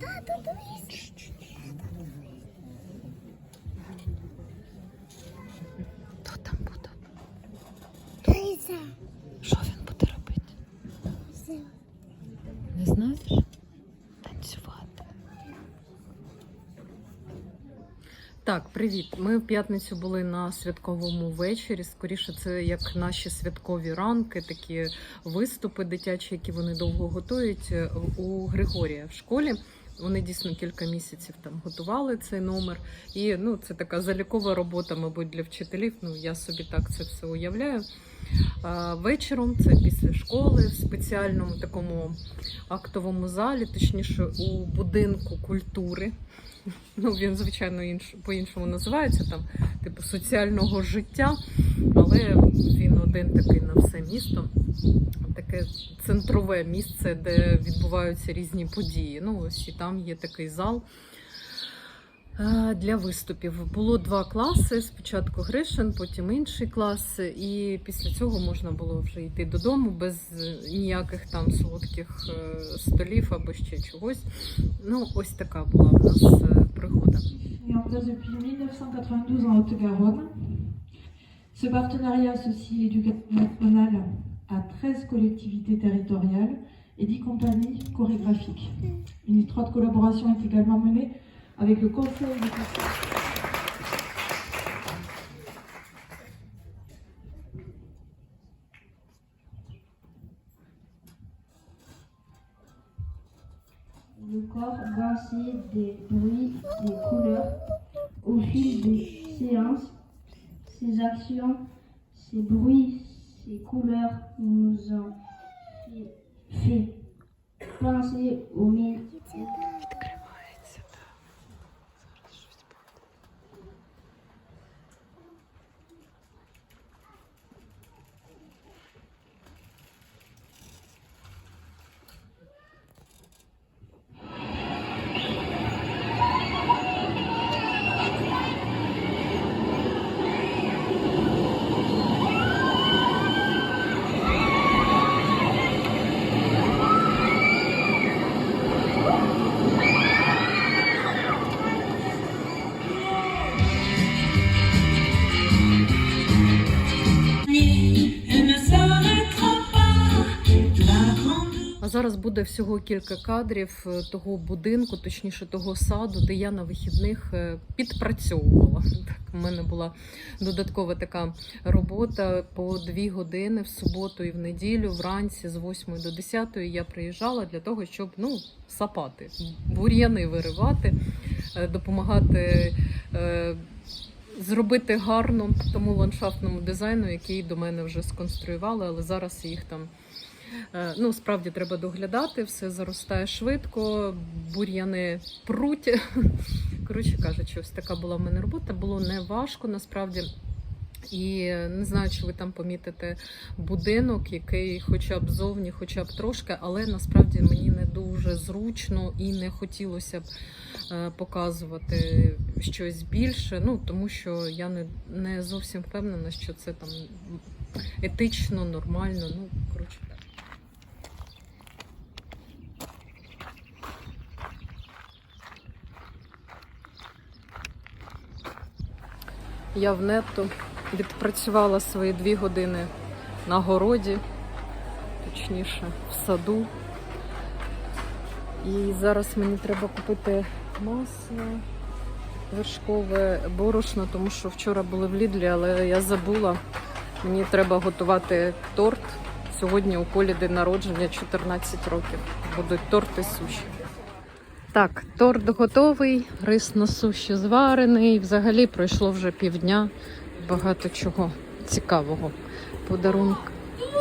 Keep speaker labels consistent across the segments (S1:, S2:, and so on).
S1: Тато, дивись.
S2: Так, привіт. Ми в п'ятницю були на святковому вечорі. Скоріше, це як наші святкові ранки, такі виступи дитячі, які вони довго готують е, у Григорія в школі. Вони дійсно кілька місяців там готували цей номер. І ну, це така залікова робота, мабуть, для вчителів. Ну, я собі так це все уявляю. А, вечором, це після школи, в спеціальному такому актовому залі, точніше, у будинку культури. Ну, він, звичайно, інш, по-іншому називається, там, типу, соціального життя, але він один такий на все місто. Таке центрове місце, де відбуваються різні події. Ну, ось і там є такий зал для виступів. Було два класи: спочатку Гришин, потім інший клас. І після цього можна було вже йти додому без е, ніяких там солодких е, столів або ще чогось. Ну, ось така була в нас е, пригода.
S3: mis en place depuis 1992 en Haute-Garonne. Ce partenariat associe l'éducation nationale à 13 collectivités territoriales et 10 compagnies chorégraphiques. Une étroite collaboration est également menée avec le Conseil de
S4: Le corps dansait des bruits, des couleurs au fil des séances. Ces actions, ces bruits, ces couleurs nous ont fait, penser au métier.
S2: Зараз буде всього кілька кадрів е, того будинку, точніше того саду, де я на вихідних е, підпрацьовувала. Так, у мене була додаткова така робота по дві години в суботу і в неділю, вранці з 8 до 10 я приїжджала для того, щоб ну, сапати, бур'яни виривати, е, допомагати. Зробити гарно тому ландшафтному дизайну, який до мене вже сконструювали, але зараз їх там Ну, справді треба доглядати, все заростає швидко, бур'яни пруть. Коротше кажучи, ось така була в мене робота. Було не важко насправді. І не знаю, чи ви там помітите будинок, який хоча б зовні, хоча б трошки, але насправді мені не дуже зручно і не хотілося б е, показувати щось більше. Ну тому що я не, не зовсім впевнена, що це там етично, нормально. Ну коротше так. Я в нетто відпрацювала свої дві години на городі, точніше, в саду. І зараз мені треба купити масло вершкове борошно, тому що вчора були в Лідлі, але я забула. Мені треба готувати торт. Сьогодні у Колі день народження 14 років. Будуть торти суші. Так, торт готовий, рис на суші зварений. Взагалі пройшло вже півдня. Багато чого цікавого. Подарунок.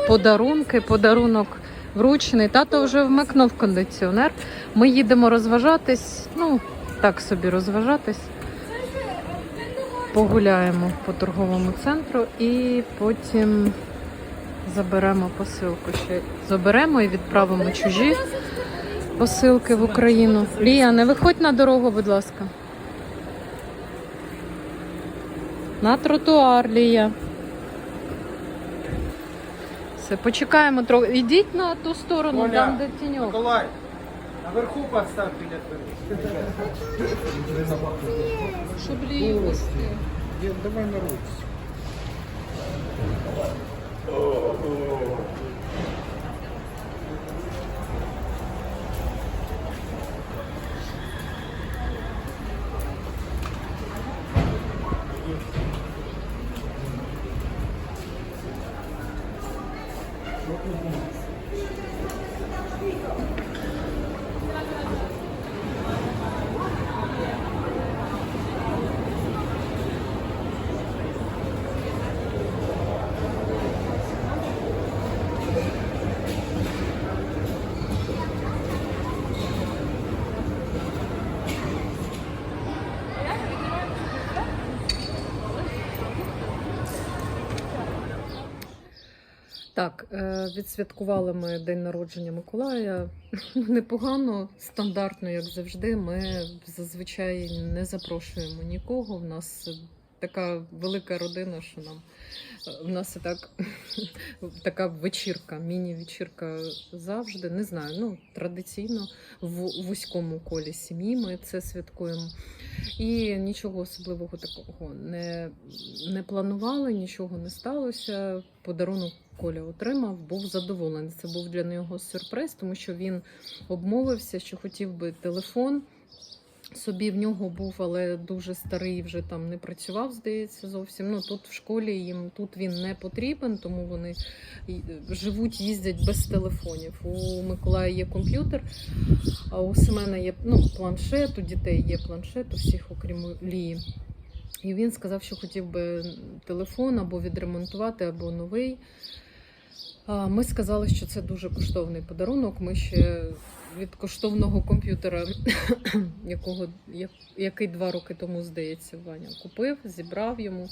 S2: Подарунки, подарунок вручений. Тато вже вмикнув кондиціонер. Ми їдемо розважатись. Ну, так собі розважатись. Погуляємо по торговому центру і потім заберемо посилку. Ще заберемо і відправимо чужі посилки в Україну. Лія, не виходь на дорогу, будь ласка. На тротуар, Лія. Все, почекаємо трохи. Ідіть на ту сторону,
S5: Оля,
S2: там де тіньок.
S5: Николай, наверху поставь билет.
S2: Щоб її вести.
S5: Давай на Thank you.
S2: Так, е, відсвяткували ми день народження Миколая. Непогано, стандартно, як завжди. Ми зазвичай не запрошуємо нікого. У нас така велика родина, що нам в нас і так така вечірка, міні-вечірка завжди. Не знаю, ну традиційно в вузькому колі сім'ї ми це святкуємо. І нічого особливого такого не, не планували, нічого не сталося. Подарунок Коля отримав, був задоволений. Це був для нього сюрприз, тому що він обмовився, що хотів би телефон. Собі в нього був, але дуже старий, вже там не працював, здається, зовсім. Ну тут в школі їм тут він не потрібен, тому вони живуть, їздять без телефонів. У Миколая є комп'ютер, а у Семена є ну, планшет, у дітей є планшет, у всіх, окрім Лії. І він сказав, що хотів би телефон або відремонтувати, або новий. Ми сказали, що це дуже коштовний подарунок. Ми ще від коштовного комп'ютера, якого, який два роки тому, здається, Ваня купив, зібрав йому.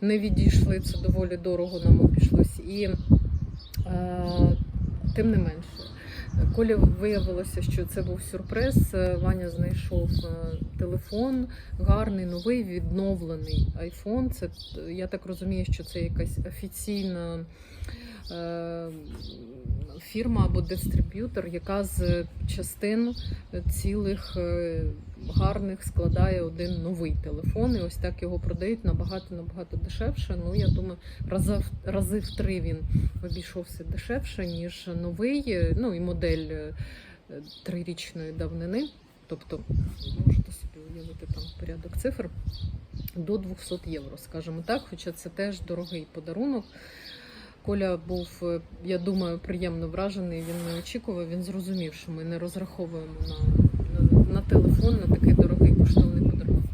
S2: Не відійшли, це доволі дорого нам обійшлось. І е, тим не менше. Колі виявилося, що це був сюрприз. Е, Ваня знайшов е, телефон, гарний, новий, відновлений iPhone. Це я так розумію, що це якась офіційна е, фірма або дистриб'ютор, яка з частин цілих гарних складає один новий телефон. І ось так його продають набагато набагато дешевше. Ну я думаю, рази, рази в три він обійшовся дешевше, ніж новий. Ну і модель е, трирічної давнини. Тобто, можете собі уявити там порядок цифр до 200 євро, скажімо так. Хоча це теж дорогий подарунок. Коля був, е, я думаю, приємно вражений. Він не очікував. Він зрозумів, що ми не розраховуємо на, на, телефон на такий дорогий коштовний подарунок.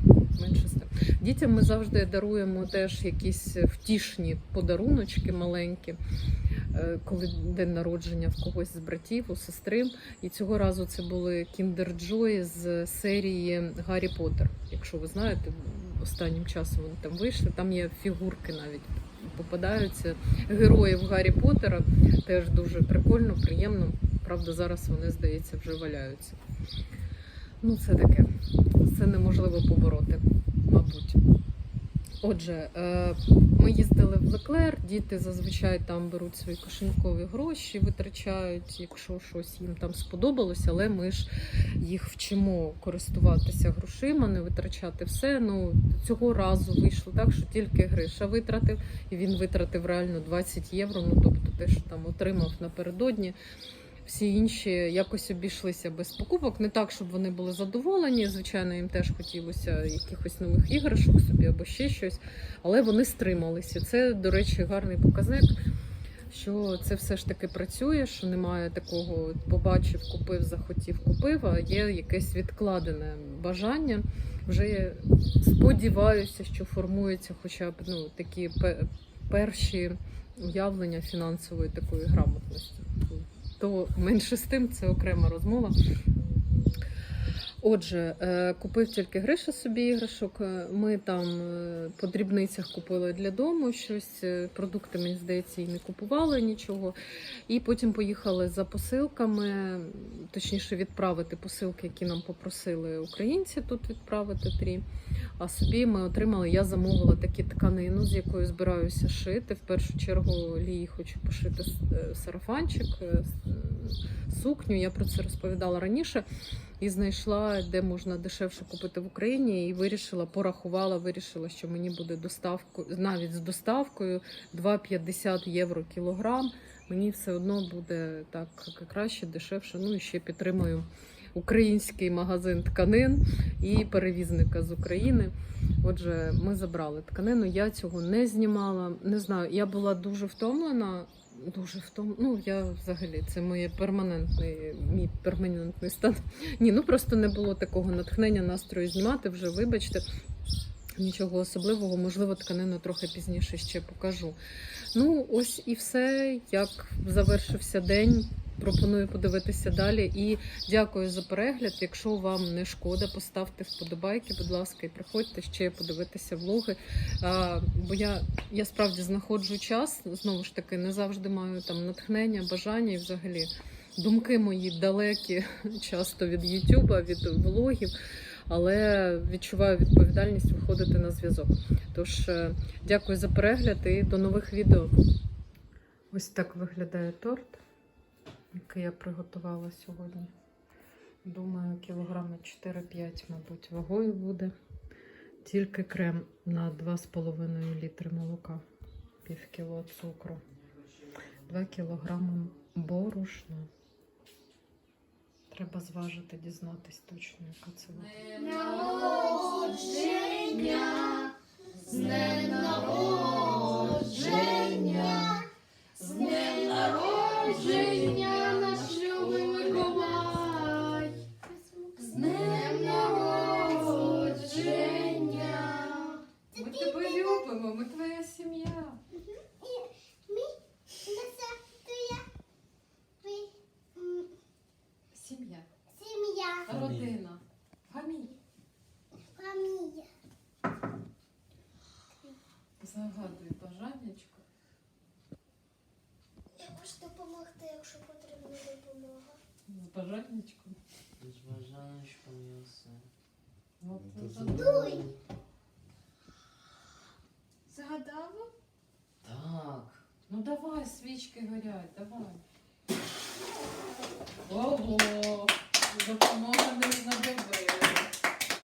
S2: Менше з тим. Дітям ми завжди даруємо теж якісь втішні подаруночки маленькі, е, коли день народження в когось з братів, у сестри. І цього разу це були Kinder Joy з серії Гаррі Поттер. Якщо ви знаєте, останнім часом вони там вийшли. Там є фігурки навіть попадаються героїв Гаррі Поттера. Теж дуже прикольно, приємно. Правда, зараз вони, здається, вже валяються. Ну, це таке. Це неможливо побороти, мабуть. Отже, е, ми їздили в Леклер, діти зазвичай там беруть свої кишенькові гроші, витрачають, якщо щось їм там сподобалося, але ми ж їх вчимо користуватися грошима, не витрачати все. Ну цього разу вийшло так, що тільки Гриша витратив, і він витратив реально 20 євро. Ну тобто те, що там отримав напередодні. Всі інші якось обійшлися без покупок. Не так, щоб вони були задоволені. Звичайно, їм теж хотілося якихось нових іграшок собі або ще щось, але вони стрималися. Це, до речі, гарний показник, що це все ж таки працює, що немає такого побачив, купив, захотів, купив, а є якесь відкладене бажання. Вже сподіваюся, що формуються хоча б ну, такі перші уявлення фінансової такої грамотності то менше з тим це окрема розмова. Отже, е, купив тільки Гриша собі іграшок. Е, Ми там е, по дрібницях купили для дому щось. Продукти, мені здається, і не купували нічого. І потім поїхали за посилками, точніше, відправити посилки, які нам попросили українці тут відправити трі. А собі ми отримали, я замовила такі тканину, з якою збираюся шити. В першу чергу Лії хочу пошити сарафанчик, сукню. Я про це розповідала раніше. І знайшла, де можна дешевше купити в Україні, і вирішила, порахувала, вирішила, що мені буде доставку навіть з доставкою 2,50 євро кілограм. Мені все одно буде так краще, дешевше. Ну і ще підтримую український магазин тканин і перевізника з України. Отже, ми забрали тканину. Я цього не знімала. Не знаю, я була дуже втомлена. Дуже втом... Ну, я взагалі, це моє перманентний, мій перманентний стан. Ні, ну просто не було такого натхнення, настрою знімати вже, вибачте. Нічого особливого, можливо, тканину трохи пізніше ще покажу. Ну, ось і все. Як завершився день. Пропоную подивитися далі. І дякую за перегляд. Якщо вам не шкода, поставте вподобайки, будь ласка, і приходьте ще подивитися влоги. Бо я, я справді знаходжу час. Знову ж таки, не завжди маю там натхнення, бажання і взагалі думки мої далекі часто від Ютуба, від влогів. Але відчуваю відповідальність виходити на зв'язок. Тож е, дякую за перегляд і до нових відео. Ось так виглядає торт, який я приготувала сьогодні. Думаю, кілограми 4-5, мабуть, вагою буде. Тільки крем на 2,5 літри молока, пів кіло цукру, 2 кілограми борошна. Треба зважити, дізнатись точно, яка це.
S1: Народження, з днем народження, з днем народження, наш любий Миколай, з днем народження.
S2: Ми тебе любимо, ми твоя сім'я. Сім'я,
S1: Сім'я,
S2: родина, гамій.
S1: фамілія.
S2: Загадуй бажаннячко.
S1: Я хочу допомогти, якщо потрібна допомога.
S2: З бажаннячком.
S6: З бажаночком і все.
S5: Ну,
S2: от.
S1: Дуй.
S2: Загадала?
S6: Так.
S2: Ну давай, свічки горять, давай. Ого! Допомога не знадобилась.